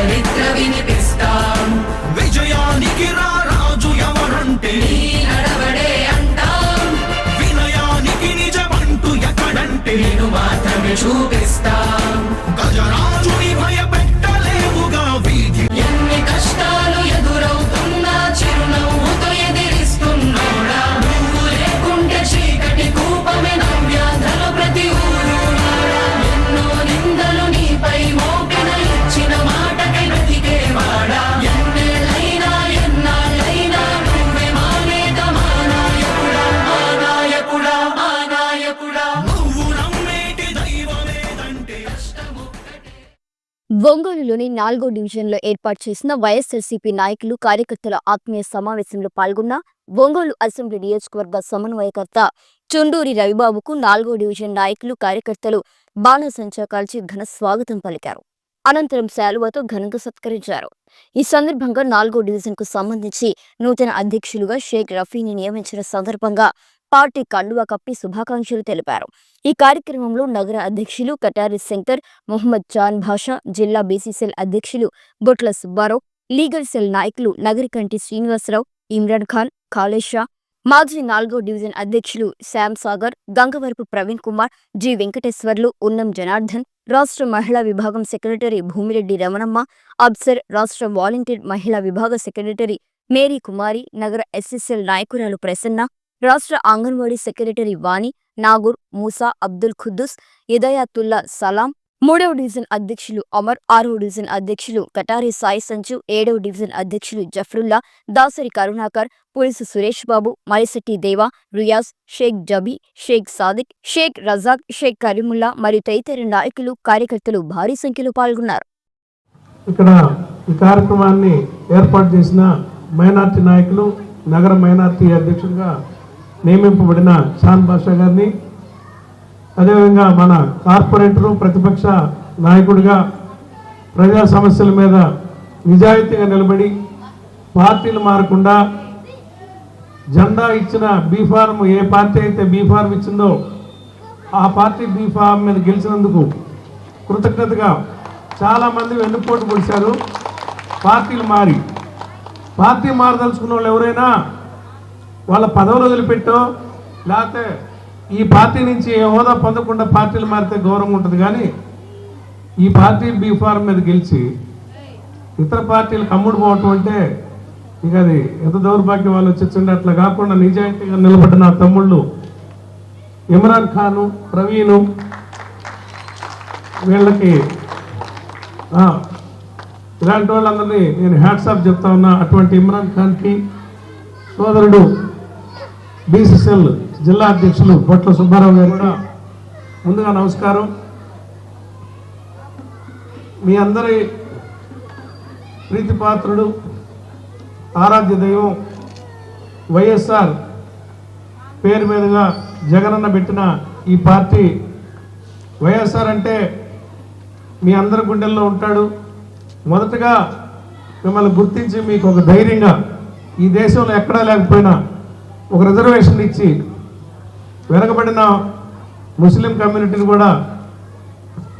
చరిత్ర వినిపిస్తాం విజయానికి రా రాజు ఎవరంటే? నీ నడవడే అంటాం. వినయానికి నిజమంటూ ఎక్కడంటే? నేను మాత్రమే చూపిస్తాం ఒంగోలులోని నాలుగో డివిజన్లో ఏర్పాటు చేసిన వైఎస్ఆర్సీపీ నాయకులు కార్యకర్తల ఆత్మీయ సమావేశంలో పాల్గొన్న ఒంగోలు అసెంబ్లీ నియోజకవర్గ సమన్వయకర్త చుండూరి రవిబాబుకు నాలుగో డివిజన్ నాయకులు కార్యకర్తలు బాణసంచా కాల్చి ఘన స్వాగతం పలికారు. అనంతరం శాలువతో ఘనంగా సత్కరించారు. ఈ సందర్భంగా నాలుగో డివిజన్కు సంబంధించి నూతన అధ్యక్షులుగా షేక్ రఫీని నియమించిన సందర్భంగా పార్టీ కండువా కప్పి శుభాకాంక్షలు తెలిపారు. ఈ కార్యక్రమంలో నగర అధ్యక్షులు కటారి శంకర్ మొహమ్మద్ జాన్ భాషా జిల్లా బీసీసీఎల్ అధ్యక్షులు బొట్ల సుబ్బారావు లీగల్ సెల్ నాయకులు నగరికంటి శ్రీనివాసరావు ఇమ్రాన్ ఖాన్ కాళేషా మాజీ నాలుగో డివిజన్ అధ్యక్షులు శ్యామ్ సాగర్ గంగవరపు ప్రవీణ్ కుమార్ జి వెంకటేశ్వర్లు ఉన్నం జనార్దన్ రాష్ట్ర మహిళా విభాగం సెక్రటరీ భూమిరెడ్డి రమణమ్మ అబ్సర్ రాష్ట్ర వాలంటీర్ మహిళా విభాగ సెక్రటరీ మేరీ కుమారి నగర ఎస్ఎస్ఎల్ నాయకురాలు ప్రసన్న రాష్ట్ర అంగన్వాడీ సెక్రటరీ వాణి నాగూర్ మూసా అబ్దుల్ ఖుద్దుస్ ఇదయాతుల్లా సలాం మూడవ డివిజన్ అధ్యక్షులు అమర్ ఆరవ డివిజన్ అధ్యక్షులు కటారి సాయి సంచు ఏడవ డివిజన్ అధ్యక్షులు జఫ్రుల్లా దాసరి కరుణాకర్ పోలీసు సురేష్ బాబు మైసెట్టి దేవా రియాజ్ షేక్ జబీ షేక్ సాదిక్ షేక్ రజాక్ షేక్ కరీముల్లా మరియు తదితర నాయకులు కార్యకర్తలు భారీ సంఖ్యలో పాల్గొన్నారు. ఇక్కడ ఈ కార్యక్రమాన్ని ఏర్పాటు చేసిన మైనార్టీ నాయకులు నగర మైనార్టీ అధ్యక్షుడిగా నియమింపబడిన షాన్ బాషా గారిని. అదేవిధంగా మన కార్పొరేటరు ప్రతిపక్ష నాయకుడిగా ప్రజా సమస్యల మీద నిజాయితీగా నిలబడి పార్టీలు మారకుండా జెండా ఇచ్చిన బీఫార్మ్ ఏ పార్టీ అయితే బీఫార్మ్ ఇచ్చిందో ఆ పార్టీ బీఫార్మ్ మీద గెలిచినందుకు కృతజ్ఞతగా చాలామంది వెన్నుపోటు పొడిచారు. పార్టీలు మారి పార్టీ మారదలుచుకున్న వాళ్ళు ఎవరైనా వాళ్ళ పదవులు వదిలిపెట్టో లేకపోతే ఈ పార్టీ నుంచి ఏ హోదా పొందకుండా పార్టీలు మారితే గౌరవం ఉంటుంది. కానీ ఈ పార్టీ బీఫార్మ్ మీద గెలిచి ఇతర పార్టీలు కమ్ముడు పోవటం అంటే ఇక అది ఎంత దౌర్భాగ్యం వాళ్ళు వచ్చిండే అట్లా కాకుండా నిజాయితీగా నిలబడ్డ నా తమ్ముళ్ళు ఇమ్రాన్ ఖాను ప్రవీణు వీళ్ళకి ఇలాంటి వాళ్ళందరినీ నేను హ్యాట్సాప్ చెప్తా ఉన్నా. అటువంటి ఇమ్రాన్ ఖాన్కి సోదరుడు బీసీసీఎల్ జిల్లా అధ్యక్షులు బొట్ల సుబ్బారావు గారు కూడా ముందుగా నమస్కారం. మీ అందరి ప్రీతిపాత్రుడు ఆరాధ్య దైవం వైఎస్ఆర్ పేరు మీదుగా జగనన్న పెట్టిన ఈ పార్టీ వైఎస్ఆర్ అంటే మీ అందరి గుండెల్లో ఉంటాడు. మొదటగా మిమ్మల్ని గుర్తించి మీకు ఒక ధైర్యంగా ఈ దేశంలో ఎక్కడా లేకపోయినా ఒక రిజర్వేషన్ ఇచ్చి వెనకబడిన ముస్లిం కమ్యూనిటీని కూడా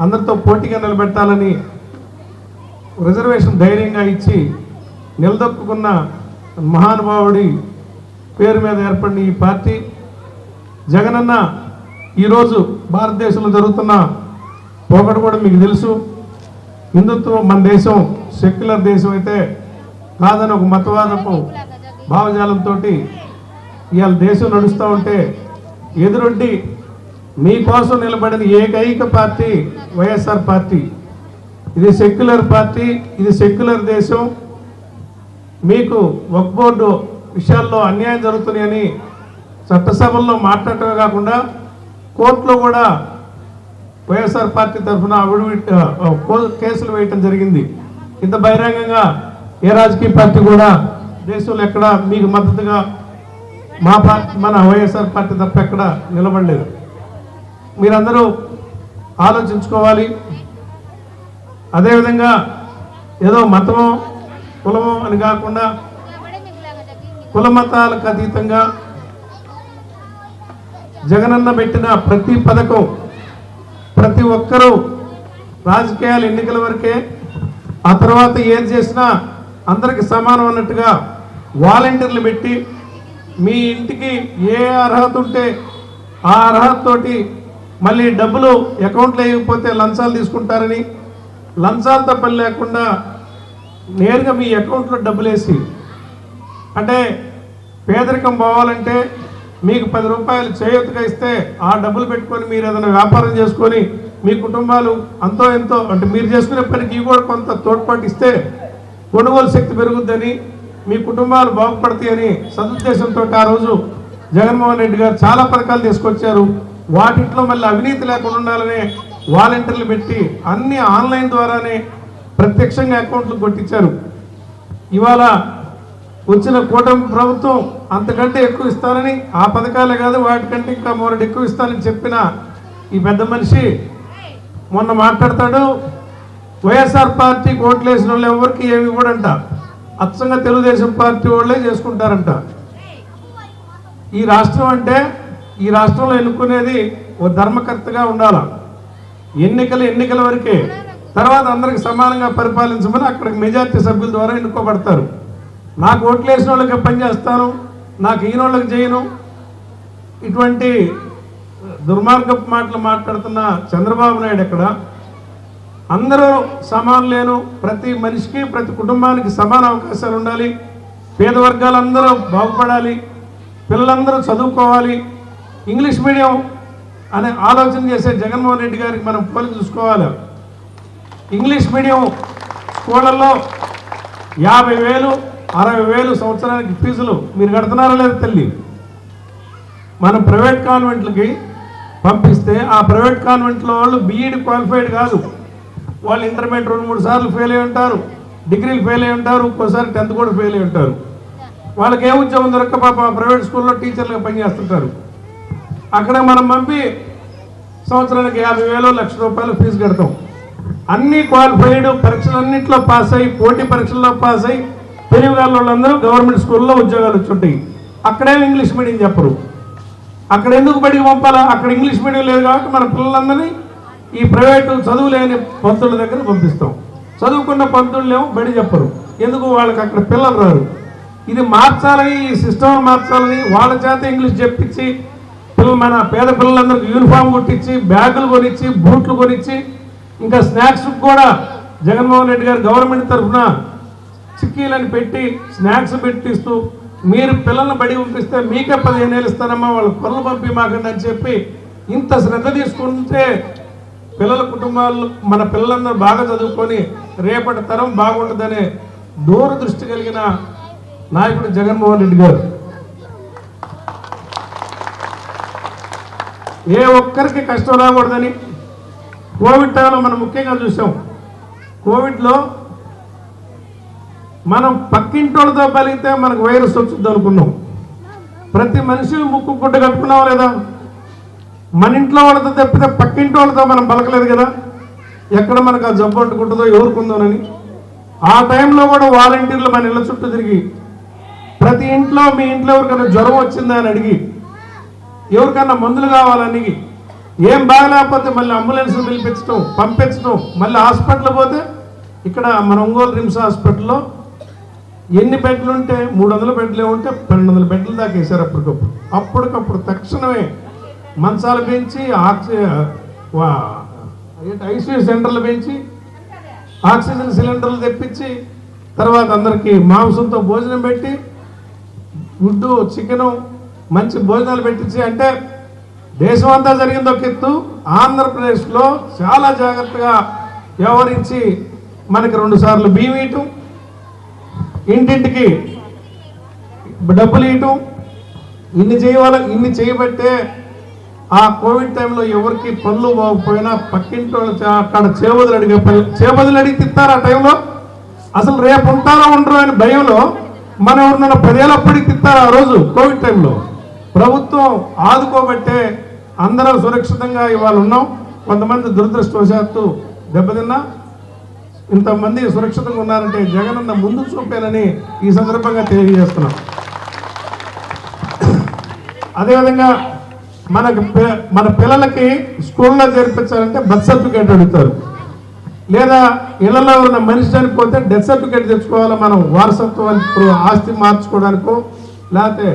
అందరితో పోటీగా నిలబెట్టాలని రిజర్వేషన్ ధైర్యంగా ఇచ్చి నిలదొక్కున్న మహానుభావుడి పేరు మీద ఏర్పడిన ఈ పార్టీ జగనన్న ఈరోజు భారతదేశంలో జరుగుతున్న పోకడు కూడా మీకు తెలుసు. హిందుత్వం మన దేశం సెక్యులర్ దేశం అయితే కాదని ఒక మతవాదపు భావజాలంతో ఇవాళ దేశం నడుస్తూ ఉంటే ఎదురొడ్డి మీకోసం నిలబడిన ఏకైక పార్టీ వైఎస్ఆర్ పార్టీ. ఇది సెక్యులర్ పార్టీ ఇది సెక్యులర్ దేశం. మీకు వక్ బోర్డు విషయాల్లో అన్యాయం జరుగుతున్నాయని చట్టసభల్లో మాట్లాడటమే కాకుండా కోర్టులో కూడా వైఎస్ఆర్ పార్టీ తరఫున అవిడివిట్ కేసులు వేయటం జరిగింది. ఇంత బహిరంగంగా ఏ రాజకీయ పార్టీ కూడా దేశంలో ఎక్కడ మీకు మద్దతుగా మా పార్టీ మన వైఎస్ఆర్ పార్టీ తప్ప ఎక్కడ నిలబడలేదు. మీరందరూ ఆలోచించుకోవాలి. అదేవిధంగా ఏదో మతమో కులమో అని కాకుండా కుల మతాలకు అతీతంగా జగనన్న పెట్టిన ప్రతి పథకం ప్రతి ఒక్కరూ రాజకీయాలు ఎన్నికల వరకే ఆ తర్వాత ఏం చేసినా అందరికి సమానం అన్నట్టుగా వాలంటీర్లు పెట్టి మీ ఇంటికి ఏ అర్హత ఉంటే ఆ అర్హతతోటి మళ్ళీ డబ్బులు అకౌంట్లో వేయకపోతే లంచాలు తీసుకుంటారని లంచాలతో పని లేకుండా నేరుగా మీ అకౌంట్లో డబ్బులు వేసి అంటే పేదరికం పోవాలంటే మీకు పది రూపాయలు చేయూతగా ఇస్తే ఆ డబ్బులు పెట్టుకొని మీరు ఏదైనా వ్యాపారం చేసుకొని మీ కుటుంబాలు అంతో ఎంతో అంటే మీరు చేసుకునే పనికి ఇవి కూడా కొంత తోడ్పాటు ఇస్తే కొనుగోలు శక్తి పెరుగుద్దని మీ కుటుంబాలు బాగుపడతాయని సదుద్దేశంతో ఆ రోజు జగన్మోహన్ రెడ్డి గారు చాలా పథకాలు తీసుకొచ్చారు. వాటిట్లో మళ్ళీ అవినీతి లేకుండా ఉండాలనే వాలంటీర్లు పెట్టి అన్ని ఆన్లైన్ ద్వారానే ప్రత్యక్షంగా అకౌంట్లు కొట్టించారు. ఇవాళ వచ్చిన కూటమి ప్రభుత్వం అంతకంటే ఎక్కువ ఇస్తానని ఆ పథకాలే కాదు వాటికంటే ఇంకా మరొకటి ఎక్కువ ఇస్తానని చెప్పిన ఈ పెద్ద మనిషి మొన్న మాట్లాడతాడు వైఎస్ఆర్ పార్టీకి ఓట్లు వేసిన వాళ్ళు ఎవరికి ఏమి ఇవ్వడంట? అచ్చంగా తెలుగుదేశం పార్టీ వాళ్ళే చేసుకుంటారంట. ఈ రాష్ట్రం అంటే ఈ రాష్ట్రంలో ఎన్నుకునేది ఓ ధర్మకర్తగా ఉండాల. ఎన్నికలు ఎన్నికల వరకే. తర్వాత అందరికి సమానంగా పరిపాలించమని అక్కడికి మెజార్టీ సభ్యుల ద్వారా ఎన్నుకోబడతారు. నాకు ఓట్లు వేసిన వాళ్ళకి పని చేస్తాను నాకు ఈయన వాళ్ళకి చేయను. ఇటువంటి దుర్మార్గపు మాటలు మాట్లాడుతున్న చంద్రబాబు నాయుడు ఎక్కడ? అందరూ సమానులేను ప్రతి మనిషికి ప్రతి కుటుంబానికి సమాన అవకాశాలు ఉండాలి. పేద వర్గాలందరూ బాగుపడాలి. పిల్లలందరూ చదువుకోవాలి. ఇంగ్లీష్ మీడియం అనే ఆలోచన చేసే జగన్మోహన్ రెడ్డి గారికి మనం పోలి చూసుకోవాలి. ఇంగ్లీష్ మీడియం స్కూళ్ళల్లో యాభై వేలు అరవై వేలు సంవత్సరానికి ఫీజులు మీరు కడుతున్నారా లేదా తల్లి మనం ప్రైవేట్ కాన్వెంట్లకి పంపిస్తే ఆ ప్రైవేట్ కాన్వెంట్లో వాళ్ళు బీఈడి క్వాలిఫైడ్ కాదు. వాళ్ళు ఇంటర్మీడియట్ రెండు మూడు సార్లు ఫెయిల్ అయి ఉంటారు. డిగ్రీలు ఫెయిల్ అయి ఉంటారు. ఒక్కోసారి టెన్త్ కూడా ఫెయిల్ అయి ఉంటారు. వాళ్ళకి ఏ ఉద్యోగం దొరక్క పాప? ప్రైవేట్ స్కూల్లో టీచర్లుగా పనిచేస్తుంటారు. అక్కడ మనం పంపి సంవత్సరానికి యాభై వేలు లక్ష రూపాయలు ఫీజు కడతాం. అన్ని క్వాలిఫైడ్ పరీక్షలన్నింటిలో పాస్ అయ్యి పోటీ పరీక్షల్లో పాస్ అయ్యి తెలుగు వాళ్ళందరూ గవర్నమెంట్ స్కూల్లో ఉద్యోగాలు వచ్చుంటాయి. అక్కడేమి ఇంగ్లీష్ మీడియం చెప్పరు. అక్కడ ఎందుకు బడికి పంపాలా? అక్కడ ఇంగ్లీష్ మీడియం లేదు కాబట్టి మన పిల్లలందరినీ ఈ ప్రైవేటు చదువులేని పంతుల దగ్గర పంపిస్తాం. చదువుకున్న పంతులేమో బడి చెప్పరు. ఎందుకు? వాళ్ళకి అక్కడ పిల్లలు రారు. ఇది మార్చాలని ఈ సిస్టమ్ మార్చాలని వాళ్ళ చేత ఇంగ్లీష్ చెప్పించి పిల్లలు మన పేద పిల్లలందరికీ యూనిఫామ్ కొట్టించి బ్యాగులు కొనిచ్చి బూట్లు కొనిచ్చి ఇంకా స్నాక్స్ కూడా జగన్మోహన్ రెడ్డి గారు గవర్నమెంట్ తరఫున చిక్కీలను పెట్టి స్నాక్స్ పెట్టిస్తూ మీరు పిల్లల్ని బడి పంపిస్తే మీకే పదిహేను వేలు ఇస్తారమ్మా వాళ్ళ పనులు పంపి మాకండి అని చెప్పి ఇంత శ్రద్ధ తీసుకుంటే పిల్లల కుటుంబాలు మన పిల్లలందరూ బాగా చదువుకొని రేపటి తరం బాగుంటుందనే దూరదృష్టి కలిగిన నాయకుడు జగన్మోహన్ రెడ్డి గారు. ఏ ఒక్కరికి కష్టం రాకూడదని కోవిడ్ టైంలో మనం ముఖ్యంగా చూసాం. కోవిడ్లో మనం పక్కింటోళ్ళతో పలిగితే మనకు వైరస్ వచ్చింది అనుకున్నాం ప్రతి మనిషి ముక్కు గుడ్డ కట్టుకున్నావా లేదా? మన ఇంట్లో వాళ్ళతో తప్పితే పక్కింటి వాళ్ళతో మనం పలకలేదు కదా? ఎక్కడ మనకు ఆ జబ్బు అంటుకుంటుందో ఎవరుకుందోనని? ఆ టైంలో కూడా వాలంటీర్లు మన ఇళ్ళ చుట్టూ తిరిగి ప్రతి ఇంట్లో మీ ఇంట్లో ఎవరికైనా జ్వరం వచ్చిందా అని అడిగి ఎవరికన్నా మందులు కావాలని ఏం బాగలేకపోతే మళ్ళీ అంబులెన్స్ పిలిపించడం పంపించడం మళ్ళీ హాస్పిటల్ పోతే ఇక్కడ మన ఒంగోలు రిమ్స్ హాస్పిటల్లో ఎన్ని బెడ్లు ఉంటే మూడు వందల బెడ్లు ఉంటే పన్నెండు వందల బెడ్లు దాకా వేశారు అప్పటికప్పుడు. అప్పటికప్పుడు తక్షణమే మంచాలు పెంచి ఆక్సి ఐసీయూ సెంటర్లు పెంచి ఆక్సిజన్ సిలిండర్లు తెప్పించి తర్వాత అందరికీ మాంసంతో భోజనం పెట్టి గుడ్డు చికెను మంచి భోజనాలు పెట్టించి అంటే దేశం అంతా జరిగింది ఒక ఎత్తు. ఆంధ్రప్రదేశ్లో చాలా జాగ్రత్తగా వ్యవహరించి మనకి రెండు సార్లు బియ్యం ఇయటం ఇంటింటికి డబ్బులు ఇయటం ఇన్ని చేయవాల ఇన్ని చేయబట్టే ఆ కోవిడ్ టైంలో ఎవరికి పనులు పోకపోయినా పక్కింటి వాళ్ళు అక్కడ చేబదులు అడిగే పని చేబదులు అడిగి తిత్తారు ఆ టైంలో? అసలు రేపు ఉంటారో ఉండరో అని భయంలో మన ఎవరినైనా పదేళ్ళప్పటికి తిత్తారు ఆ రోజు కోవిడ్ టైంలో? ప్రభుత్వం ఆదుకోబట్టే అందరం సురక్షితంగా ఇవాళ ఉన్నాం. కొంతమంది దురదృష్టవశాత్తు దెబ్బతిన్నా ఇంతమంది సురక్షితంగా ఉన్నారంటే జగనన్న ముందు చూపేనని ఈ సందర్భంగా తెలియజేస్తున్నాం. అదేవిధంగా మనకు మన పిల్లలకి స్కూల్లో చేర్పించాలంటే బర్త్ సర్టిఫికేట్ అడుగుతారు. లేదా ఇళ్ళలో ఉన్న మనిషి చనిపోతే డెత్ సర్టిఫికేట్ తెచ్చుకోవాలా మనం వారసత్వం ఆస్తి మార్చుకోవడానికో లేకపోతే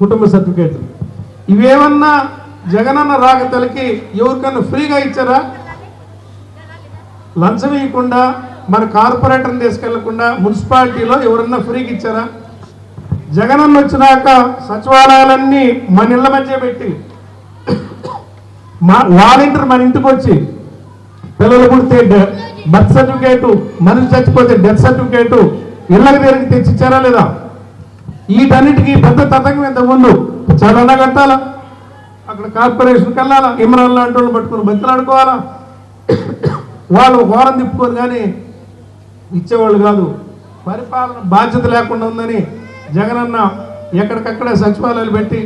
కుటుంబ సర్టిఫికేట్. ఇవేమన్నా జగనన్న రాగతలకి ఎవరికన్నా ఫ్రీగా ఇచ్చారా? లంచం ఇవ్వకుండా మన కార్పొరేటర్ని తీసుకెళ్ళకుండా మున్సిపాలిటీలో ఎవరన్నా ఫ్రీగా ఇచ్చారా? జగనన్న వచ్చినాక సచివాలయాలన్నీ మన ఇళ్ళ మధ్య పెట్టి మా వాలంటీర్ మన ఇంటికి వచ్చి పిల్లలు పుడితే డె- బర్త్ సర్టిఫికేట్ మనిషి చచ్చిపోతే డెత్ సర్టిఫికేట్ ఇళ్ళకి తిరిగి తెచ్చిచ్చారా లేదా? వీటన్నిటికీ పెద్ద తతంగం ఎంత ముందు? చాలా కట్టాలా అక్కడ కార్పొరేషన్కి వెళ్ళాలా? ఇమ్రాన్ లాంటి వాళ్ళు పట్టుకుని బతిలాడుకోవాలా? వాళ్ళు ఘోరం తిప్పుకోరు కానీ ఇచ్చేవాళ్ళు కాదు. పరిపాలన బాధ్యత లేకుండా ఉందని జగనన్న ఎక్కడికక్కడే సచివాలయాలు పెట్టి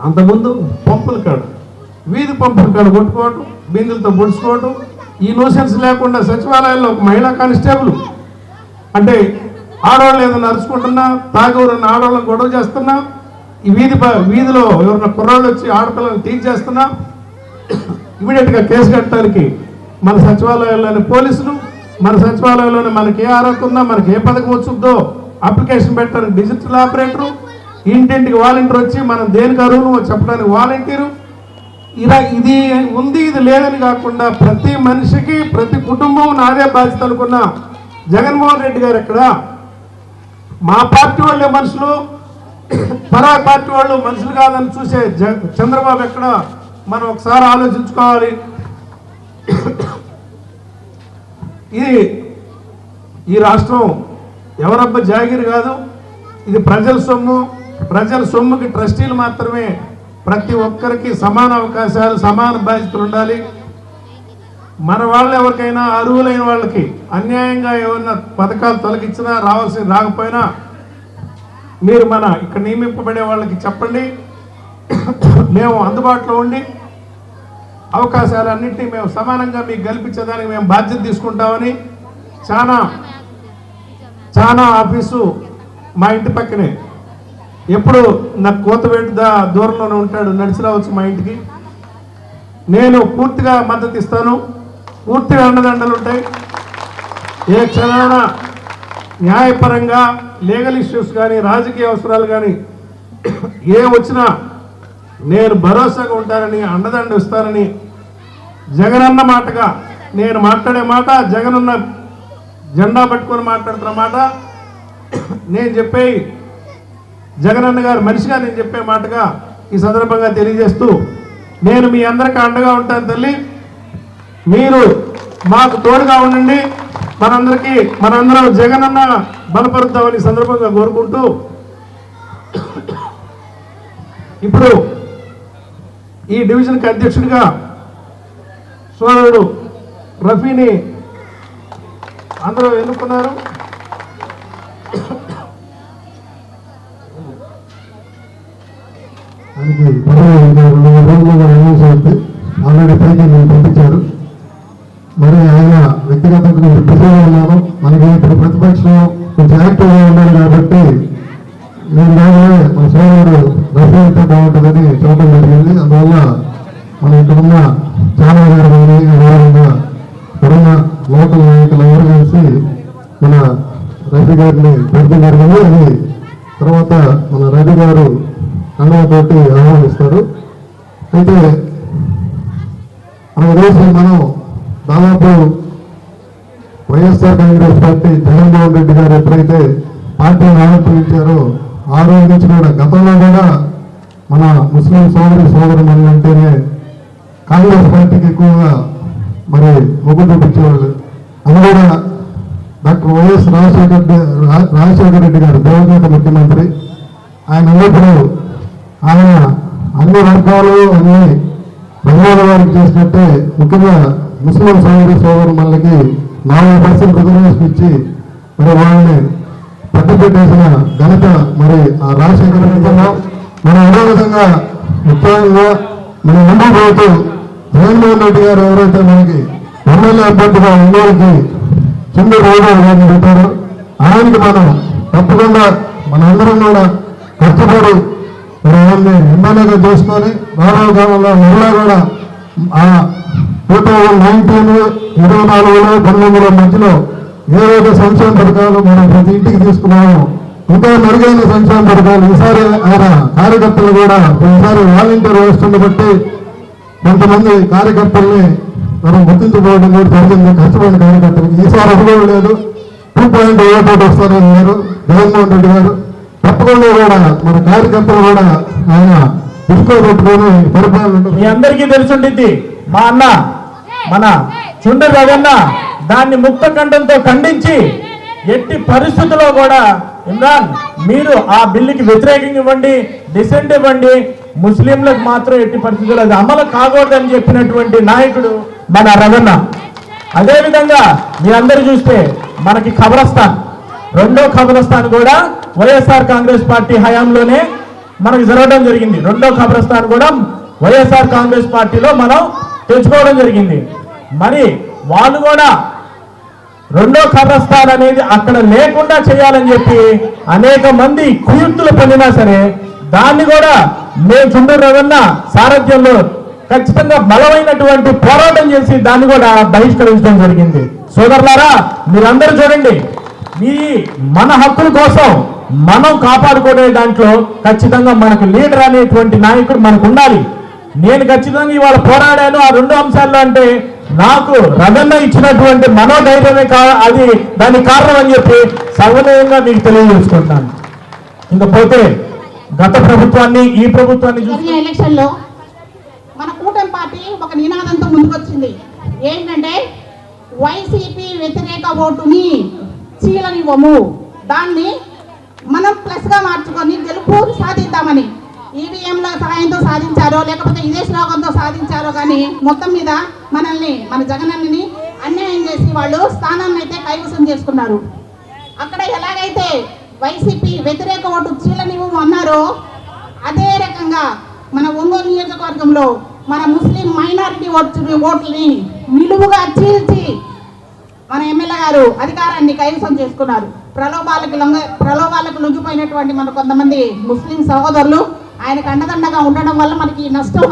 అంతకుముందు పంపుల కాడు వీధి పంపుల కాడ కొట్టుకోవటం బిందులతో పొడుచుకోవటం ఈ నూసెన్స్ లేకుండా సచివాలయాల్లో ఒక మహిళా కానిస్టేబుల్. అంటే ఆడవాళ్ళు ఏదైనా నడుచుకుంటున్నా తాగెవరన్నా ఆడవాళ్ళని గొడవ చేస్తున్నా ఈ వీధి ప- వీధిలో ఎవరైనా కుర్రాళ్ళు వచ్చి ఆడపిల్లల్ని టీచ్ చేస్తున్నా ఇమీడియట్గా కేసు కట్టడానికి మన సచివాలయాల్లోని పోలీసులు మన సచివాలయంలోనే మనకి ఏ ఆరోగ్యం ఉందో మనకి ఏ పథకం వచ్చుద్దో అప్లికేషన్ పెట్టడానికి డిజిటల్ ఆపరేటరు. ఇంటింటికి వాలంటీర్ వచ్చి మనం దేనికి అరువును చెప్పడానికి వాలంటీరు. ఇలా ఇది ఉంది ఇది లేదని కాకుండా ప్రతి మనిషికి ప్రతి కుటుంబం నాదే బాధ్యత అనుకున్న జగన్మోహన్ రెడ్డి గారు ఎక్కడ? మా పార్టీ వాళ్ళే మనుషులు. పరా పార్టీ వాళ్ళు మనుషులు కాదని చూసే చంద్రబాబు ఎక్కడ? మనం ఒకసారి ఆలోచించుకోవాలి. ఇది ఈ రాష్ట్రం ఎవరబ్బ జాగిరి కాదు. ఇది ప్రజల సొమ్ము. ప్రజల సొమ్ముకి ట్రస్టీలు మాత్రమే ప్రతి ఒక్కరికి సమాన అవకాశాలు సమాన బాధ్యతలు ఉండాలి. మన వాళ్ళు ఎవరికైనా అర్హులైన వాళ్ళకి అన్యాయంగా ఏమన్నా పథకాలు తొలగించినా రావాల్సి రాకపోయినా మీరు మన ఇక్కడ నియమింపబడే వాళ్ళకి చెప్పండి. మేము అందుబాటులో ఉండి అవకాశాలన్నింటినీ మేము సమానంగా మీకు కల్పించేదానికి మేము బాధ్యత తీసుకుంటామని చాలా చాలా ఆఫీసు మా ఇంటి పక్కనే. ఎప్పుడు నాకు కోత దా దూరంలోనే ఉంటాడు నడిచి రావచ్చు మా ఇంటికి. నేను పూర్తిగా మద్దతు ఇస్తాను. పూర్తిగా అండదండలు ఉంటాయి. ఏ క్షణాన న్యాయపరంగా లీగల్ ఇష్యూస్ కానీ రాజకీయ అవసరాలు కానీ ఏ వచ్చినా నేను భరోసాగా ఉంటానని అండదండ ఇస్తానని జగనన్న మాటగా నేను మాట్లాడే మాట జగనన్న జెండా పట్టుకొని మాట్లాడుతున్న మాట నేను చెప్పే జగనన్న గారు మనిషిగా నేను చెప్పే మాటగా ఈ సందర్భంగా తెలియజేస్తూ నేను మీ అందరికీ అండగా ఉంటాను తల్లి. మీరు మాకు తోడుగా ఉండండి. మనందరికీ మనందరం జగనన్న బలపరుద్దామని సందర్భంగా కోరుకుంటూ ఇప్పుడు ఈ డివిజన్కి అధ్యక్షుడిగా సోదరుడు రఫీని అందరూ ఎన్నుకున్నారు? ఆయనకి పదవి ఇంకా రెండు మూడు రోజుల్లో అనౌన్స్ అవుతుంది ఆల్రెడీ పైకి నేను పంపించారు మరి ఆయన వ్యక్తిగతంగా బిజీగా ఉన్నారు మనకి ఇప్పుడు ప్రతిపక్షం కొంచెం యాక్టివ్గా ఉన్నారు కాబట్టి నేను దానివల్ల మన సోదరుడు రఫీల్తో బాగుంటుందని చెప్పడం జరిగింది అందువల్ల మన ఇక్కడ ఉన్న చాలా గారు కానీ అదేవిధంగా ఇక్కడున్న లోకల్ నాయకులు ఎవరు కలిసి మన రఫీ గారిని జరిగింది అది తర్వాత మన రవి గారు కండవతోటి ఆహ్వానిస్తారు. అయితే మనకు తెలుసు మనం దాదాపు వైఎస్ఆర్ కాంగ్రెస్ పార్టీ జగన్మోహన్ రెడ్డి గారు ఎప్పుడైతే పార్టీని ఆవిర్భవించారో ఆ రోజు నుంచి కూడా గతంలో కూడా మన ముస్లిం సోదరి సోదరు అంటేనే కాంగ్రెస్ పార్టీకి ఎక్కువగా మరి మొగ్గు చూపించేవాళ్ళు. అది కూడా వైఎస్ రాజశేఖర్ రెడ్డి- రాజశేఖర రెడ్డి గారు దివంగత ముఖ్యమంత్రి. ఆయన ఉన్నప్పుడు ఆయన అన్ని వర్గాలు అన్ని రంగాల వారికి చేసినట్టే ముఖ్యంగా ముస్లిం సోదరి సోదరు మనకి నాలుగు పర్సెంట్ రిజర్వేషన్ ఇచ్చి మరి వాళ్ళని పట్టు పెట్టేసిన ఘనత మరి ఆ రాజశేఖర రెడ్డి మనం అదే విధంగా మన ముందు పోతూ జగన్మోహన్ రెడ్డి గారు ఎవరైతే మనకి ఎమ్మెల్యే అభ్యర్థిగా ఉన్నోళ్ళకి చిన్న రోజు ఆయన పెట్టారు. ఆయనకి మనం తప్పకుండా మనందరం కూడా కష్టపడి మరి ఆయన్ని ఎమ్మెల్యేగా చేసుకొని రాబోయే కాలంలో మరలా కూడా ఆ టూ థౌజండ్ నైన్టీన్ ఇరవై నాలుగులో పంతొమ్మిదిలో మధ్యలో ఏవైతే సంక్షేమ పథకాలు మనం ప్రతి ఇంటికి తీసుకున్నామో ఇంకా మెరుగైన సంక్షేమ పథకాలు ఈసారి ఆయన కార్యకర్తలు కూడా ఈసారి వాలంటీర్ వ్యవస్థను బట్టి కొంతమంది కార్యకర్తల్ని మనం గుర్తించుకోవడం కూడా జరిగింది ఖర్చుమైన కార్యకర్తలకి ఈసారి అనుభవం లేదు? టూ పాయింట్ ఏట్ ఒకటి వస్తారన్నారు జగన్మోహన్ రెడ్డి గారు? తప్పకుండా కూడా మన కార్యకర్తలు కూడా ఆయన దృష్టిలో పెట్టుకొని పరిపాలన మీ అందరికీ తెలుసుండిద్ది మా అన్న మన చుండ రవన్న దాన్ని ముక్త ఖండంతో ఖండించి ఎట్టి పరిస్థితుల్లో కూడా ఇమ్రాన్ మీరు ఆ బిల్లుకి వ్యతిరేకంగా ఇవ్వండి డిసెంట్ ఇవ్వండి ముస్లింలకు మాత్రం ఎట్టి పరిస్థితులు అది అమలు కాకూడదని చెప్పినటువంటి నాయకుడు మన రవణ. అదేవిధంగా మీ అందరూ చూస్తే మనకి ఖబరస్థాన్ రెండో ఖబరస్థాన్ కూడా వైఎస్ఆర్ కాంగ్రెస్ పార్టీ హయాంలోనే మనకు జరగడం జరిగింది. రెండో ఖబరస్థాన్ కూడా వైఎస్ఆర్ కాంగ్రెస్ పార్టీలో మనం తెచ్చుకోవడం జరిగింది. మరి వాళ్ళు కూడా రెండో ఖబరస్థాన్ అనేది అక్కడ లేకుండా చేయాలని చెప్పి అనేక మంది కుయుక్తులు పొందినా సరే దాన్ని కూడా మేము చుండూరు రవన్న సారథ్యంలో ఖచ్చితంగా బలమైనటువంటి పోరాటం చేసి దాన్ని కూడా బహిష్కరించడం జరిగింది. సోదరులారా మీరందరూ చూడండి మీ మన హక్కుల కోసం మనం కాపాడుకునే దాంట్లో ఖచ్చితంగా మనకు లీడర్ అనేటువంటి నాయకుడు మనకు ఉండాలి. నేను ఖచ్చితంగా ఇవాళ పోరాడాను. ఆ రెండు అంశాల్లో అంటే నాకు రగన్న ఇచ్చినటువంటి మనోధైర్యమే కా అది దానికి కారణం అని చెప్పి సవినయంగా మీకు తెలియజేసుకుంటున్నాను ఇంకపోతే గత ప్రభుత్వాన్ని ఈ ప్రభుత్వాన్ని చూసి మన కూటమి పార్టీ ఒక నినాదంతో ముందుకొచ్చింది. ఏంటంటే వైసీపీ వ్యతిరేక ఓటుని చీలనివ్వము. దాన్ని మనం ప్లస్గా మార్చుకొని గెలుపు సాధిద్దామని ఈవీఎంల సహాయంతో సాధించారో లేకపోతే ఇదే శ్లోకంతో సాధించారో కానీ మొత్తం మీద మనల్ని మన జగనన్నని అన్యాయం చేసి వాళ్ళు స్థానాన్ని అయితే కైవసం చేసుకున్నారు. అక్కడ ఎలాగైతే వైసీపీ వ్యతిరేక ఓటు చీలనివ్వము అన్నారో అదే రకంగా మన ఒంగోలు నియోజకవర్గంలో మన ముస్లిం మైనారిటీ ఓట్లు ఓట్లని నిలువుగా చీల్చి మన ఎమ్మెల్యే గారు అధికారాన్ని కైవసం చేసుకున్నారు. ప్రలోభాలకు లొంగ ప్రలోభాలకు లొంగిపోయినటువంటి మన కొంతమంది ముస్లిం సహోదరులు ఆయనకు అండదండగా ఉండడం వల్ల మనకి నష్టం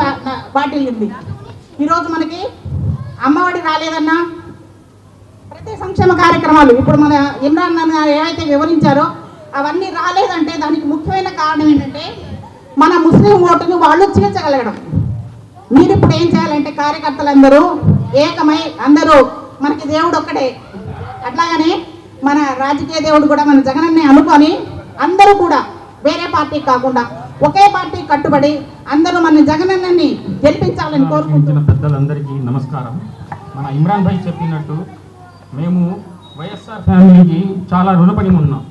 వాటిల్లింది. ఈరోజు మనకి అమ్మఒడి రాలేదన్నా ప్రతి సంక్షేమ కార్యక్రమాలు ఇప్పుడు మన ఇమ్రాన్ గారు ఏవైతే వివరించారో అవన్నీ రాలేదంటే దానికి ముఖ్యమైన కారణం ఏంటంటే మన ముస్లిం ఓటుని వాళ్ళు చీల్చగలగడం. మీరు ఇప్పుడు ఏం చేయాలంటే కార్యకర్తలందరూ ఏకమై అందరూ మనకి దేవుడు ఒక్కడే. అట్లాగనే మన రాజకీయ దేవుడు కూడా మన జగనన్నే అనుకొని అందరూ కూడా వేరే పార్టీ కాకుండా ఒకే పార్టీ కట్టుబడి అందరూ మన జగనన్నని గెలిపించాలని కోరుకుంటున్నాం. పెద్దలందరికీ నమస్కారం. మన ఇమ్రాన్ భాయ్ చెప్పినట్టు మేము వైఎస్ఆర్ ఫ్యామిలీకి చాలా రుణపడి ఉన్నాం.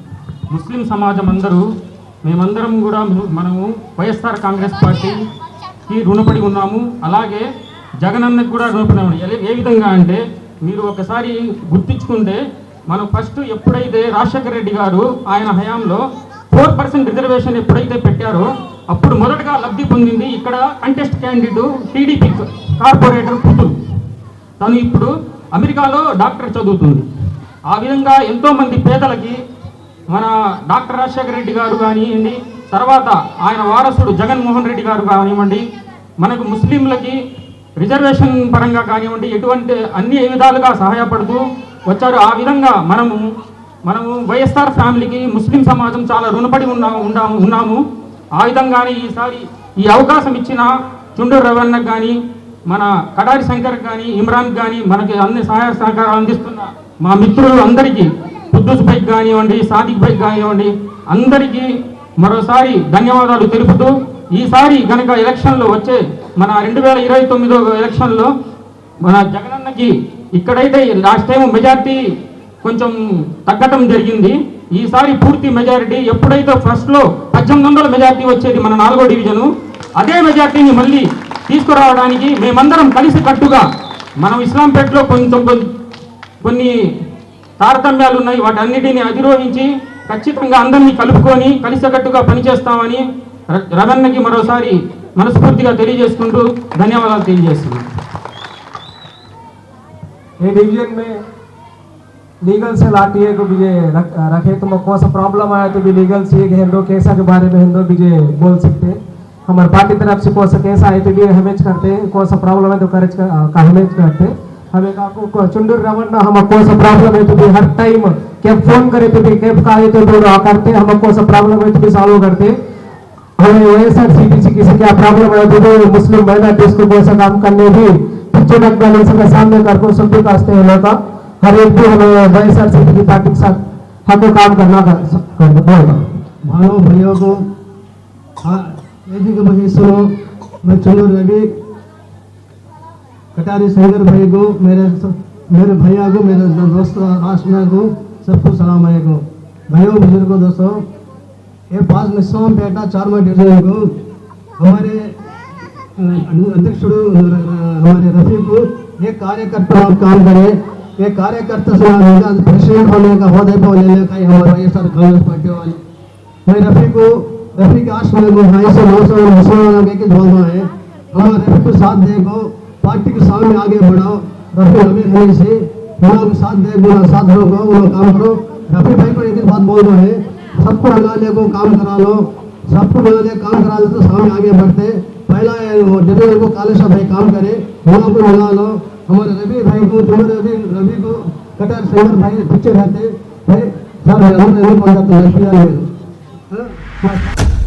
ముస్లిం సమాజం అందరూ మేమందరం కూడా మనము వైఎస్ఆర్ కాంగ్రెస్ కి రుణపడి ఉన్నాము. అలాగే జగనన్నకి కూడా రుణపడి ఏ విధంగా అంటే మీరు ఒకసారి గుర్తించుకుంటే మనం ఫస్ట్ ఎప్పుడైతే రాజశేఖర రెడ్డి గారు ఆయన హయాంలో ఫోర్ పర్సెంట్ రిజర్వేషన్ ఎప్పుడైతే పెట్టారో అప్పుడు మొదటగా లబ్ధి పొందింది ఇక్కడ contest candidate TDP corporator Puttur. తను ఇప్పుడు అమెరికాలో డాక్టర్ చదువుతుంది. ఆ విధంగా ఎంతోమంది పేదలకి మన డాక్టర్ రాజశేఖర రెడ్డి గారు కానివ్వండి తర్వాత ఆయన వారసుడు జగన్మోహన్ రెడ్డి గారు కానివ్వండి మనకు ముస్లింలకి రిజర్వేషన్ పరంగా కానివ్వండి ఎటువంటి అన్ని విధాలుగా సహాయపడుతూ వచ్చారు. ఆ విధంగా మనము మనము వైఎస్ఆర్ ఫ్యామిలీకి ముస్లిం సమాజం చాలా రుణపడి ఉన్నాము ఉన్నాము ఉన్నాము. ఆ విధంగానే ఈసారి ఈ అవకాశం ఇచ్చిన చుండూరు రవణకు కానీ మన కడారి శంకర్ కానీ ఇమ్రాన్ కానీ మనకి అన్ని సహాయ సహకారాలు అందిస్తున్న మా మిత్రులు అందరికీ కుద్దూస్ బైక్ కానివ్వండి సాదిక్ బైక్ కానివ్వండి అందరికీ మరోసారి ధన్యవాదాలు తెలుపుతూ ఈసారి గనక ఎలక్షన్లో వచ్చే మన రెండు వేల ఇరవై తొమ్మిదో ఎలక్షన్లో మన జగనన్నకి ఇక్కడైతే లాస్ట్ టైం మెజార్టీ కొంచెం తగ్గటం జరిగింది. ఈసారి పూర్తి మెజారిటీ ఎప్పుడైతే ఫస్ట్లో పద్దెనిమిది వందల మెజార్టీ వచ్చేది మన నాలుగో డివిజను అదే మెజార్టీని మళ్ళీ తీసుకురావడానికి మేమందరం కలిసి కట్టుగా మనం ఇస్లాంపేటలో కొంచెం కొన్ని తారతమ్యాలు ఉన్నాయి వాటన్నిటిని అధిరోహించి ఖచ్చితంగా అందరినీ కలుపుకొని కలిసికట్టుగా పనిచేస్తామని ర- రవణకి మరోసారి మనస్ఫూర్తిగా తెలియజేసుకుంటూ ధన్యవాదాలు తెలియజేస్తున్నాను ये डिवीजन में लीगल सेल आरटीए को भी ये रख, रखे तो कौन सा प्रॉब्लम आया तो भी लीगल से हिंदू कैसा के बारे में हिंदू भी ये बोल सकते हमारे पार्टी तरफ से कौन सा केस आए थे भी हमें करते कौन सा प्रॉब्लम है तो करेज का हमें करते हमें आपको को- चुंडूर रवन्ना हम कौन सा प्रॉब्लम है तो भी हर टाइम कैब फ़ोन करे तो भी कैब का आए तो भी करते हम कौन सा प्रॉब्लम है तो भी सॉल्व करते हमें वैएसआर सीपीसी किसी क्या प्रॉब्लम है? तो भी मुस्लिम माइनॉरिटीज को कौन सा काम करने भी पिक्चर ऑर्गेनाइजेशन का सामने कर को सब भी कास्ते हैं लोग हर एक भी हमें वैएसआर सीपी की पार्टी के साथ हमें काम करना कर, कर, होगा भाइयों भैया को एजी के बगीचों मैं चंदू रवि कटारी शंकर भाई को मेरे मेरे भैया को मेरे दोस्त आशना को सबको सलाम अलैकुम भाइयों बुज़ुर्गों दोस्तों ये पास में सोम पेटा चार डिवीज़न को हमारे अ, अध्यक्षुడు हमारे रफी को ये कार्यकर्ता काम करे। ये कार्यकर्ता से प्रेसिडेंट होने का होदे पर लेने का हमारे वाई कांग्रेस पार्टी वाले। मैं रफी को रफी के आश्रम को ढाई सौ नौ सौ मुसलमान के बोलना है। हमारे रफी को साथ देखो पार्टी के सामने आगे बढ़ाओ। रफी हमें नहीं से। हम लोग साथ देखो ना साथ रहो वो काम करो। रफी भाई को एक बात बोल रहे हैं। सबको मिलाने को काम करा लो। सबको मिलाने काम करा लो तो सामने आगे बढ़ते। पहला ये वो डिलीवर को भाई काम करे। हम को मिला लो। हमारे रवि भाई को, तुम्हारे रवि रवि को, कटार सिंगर भाई पीछे रहते। भाई सर हमारे रवि को जाते हैं। हाँ?